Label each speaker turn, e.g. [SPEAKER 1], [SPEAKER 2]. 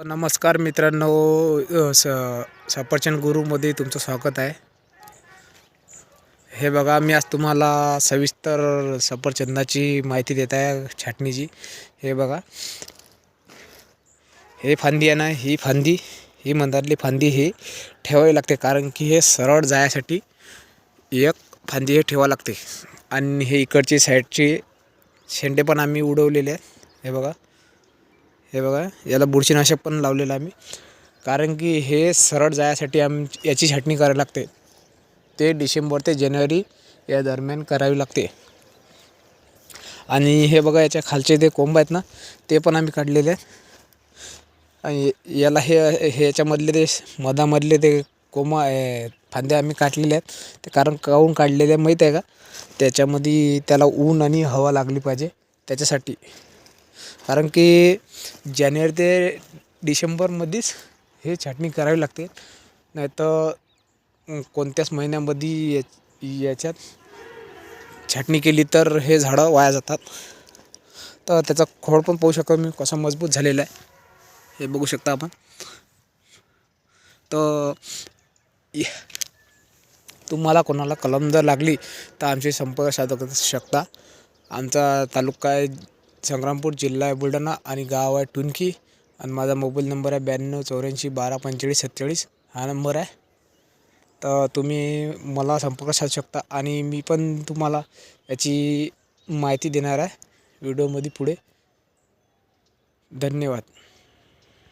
[SPEAKER 1] नमस्कार मित्रांनो स सफरचंद गुरुमध्ये तुमचं स्वागत आहे. हे बघा मी आज तुम्हाला सविस्तर सफरचंदाची माहिती देत आहे छाटणीची. हे बघा. हे फांदी आहे ना ही फांदी ही मंदातली फांदी ही ठेवावी लागते कारण की हे सरळ जायसाठी एक फांदी हे ठेवावं लागते. आणि हे इकडची साईडची शेंडे पण आम्ही उडवलेले आहेत. हे बघा. हे बघा याला बुरशीनाशक पण लावलेलं आम्ही. कारण की हे सरळ जायसाठी आम याची छाटणी करावी लागते. ते डिसेंबर ते जानेवारी या दरम्यान करावी लागते. आणि हे बघा याच्या खालचे ते कोंब आहेत ना ते पण आम्ही काढलेले आहेत. आणि याला हे हे याच्यामधले ते मधामधले ते कोंब फांदे फांद्या आम्ही काढलेले आहेत. ते कारण काहून काढलेले आहे माहीत आहे का? त्याच्यामध्ये त्याला ऊन आणि हवा लागली पाहिजे त्याच्यासाठी. कारण की जानेवारी ते डिसेंबरमध्येच हे छाटणी करावी लागते. नाही तर कोणत्याच महिन्यामध्ये या याच्यात छाटणी केली तर हे झाडं वाया जातात. तर त्याचा खोड पण पाहू शकतो मी कसा मजबूत झालेला आहे. हे बघू शकता आपण. तर य- तुम्हाला कोणाला कलम जर लागली तर आमचे संपर्क साधू शकता. आमचा तालुका आहे संग्रामपूर जिल्हा आहे बुलढाणा आणि गाव आहे टुनकी. आणि माझा मोबाईल नंबर आहे ब्याण्णव चौऱ्याऐंशी बारा पंचेचाळीस सत्तेचाळीस. हा नंबर आहे. तर तुम्ही मला संपर्क साधू शकता आणि मी पण तुम्हाला याची माहिती देणार आहे. व्हिडिओमध्ये पुढे. धन्यवाद.